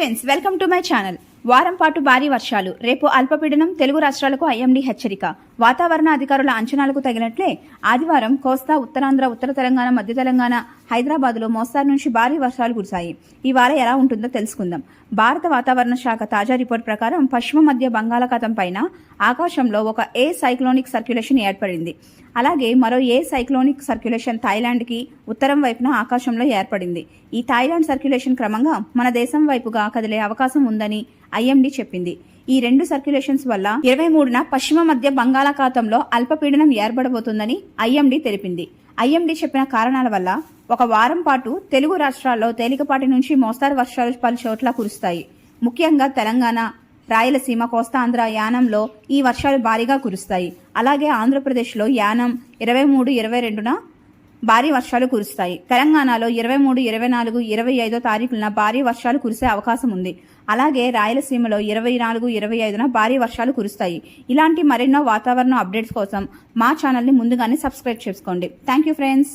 Friends welcome to my channel. వారం పాటు భారీ వర్షాలు. రేపు అల్పపీడనం తెలుగు రాష్ట్రాలకు ఐఎండీ హెచ్చరిక. వాతావరణ అధికారుల అంచనాలకు తగినట్లే ఆదివారం కోస్తా ఉత్తరాంధ్ర ఉత్తర తెలంగాణ మధ్య తెలంగాణ హైదరాబాద్లో మోస్తారు నుంచి భారీ వర్షాలు కురిశాయి. ఈ ఎలా ఉంటుందో తెలుసుకుందాం. భారత వాతావరణ శాఖ తాజా రిపోర్ట్ ప్రకారం పశ్చిమ మధ్య బంగాళాఖాతం పైన ఆకాశంలో ఒక ఏ సైక్లోనిక్ సర్క్యులేషన్ ఏర్పడింది. అలాగే మరో ఏ సైక్లోనిక్ సర్క్యులేషన్ థాయిలాండ్కి ఉత్తరం వైపున ఆకాశంలో ఏర్పడింది. ఈ థాయిలాండ్ సర్క్యులేషన్ క్రమంగా మన దేశం వైపుగా కదిలే అవకాశం ఉందని ఐఎండీ చెప్పింది. ఈ రెండు సర్క్యులేషన్స్ వల్ల ఇరవై మూడున పశ్చిమ మధ్య బంగాళాఖాతంలో అల్పపీడనం ఏర్పడబోతుందని ఐఎండీ తెలిపింది. ఐఎండీ చెప్పిన కారణాల వల్ల ఒక వారం పాటు తెలుగు రాష్ట్రాల్లో తేలికపాటి నుంచి మోస్తారు వర్షాలు పలు చోట్ల కురుస్తాయి. ముఖ్యంగా తెలంగాణ రాయలసీమ కోస్తాంధ్ర యానంలో ఈ వర్షాలు భారీగా కురుస్తాయి. అలాగే ఆంధ్రప్రదేశ్లో యానం ఇరవై మూడు ఇరవై రెండున భారీ వర్షాలు కురుస్తాయి. తెలంగాణలో ఇరవై మూడు ఇరవై నాలుగు ఇరవై ఐదో తారీఖున భారీ వర్షాలు కురిసే అవకాశం ఉంది. అలాగే రాయలసీమలో ఇరవై నాలుగు ఇరవై ఐదున భారీ వర్షాలు కురుస్తాయి. ఇలాంటి మరెన్నో వాతావరణ అప్డేట్స్ కోసం మా ఛానల్ని ముందుగానే సబ్స్క్రైబ్ చేసుకోండి. Thank you friends.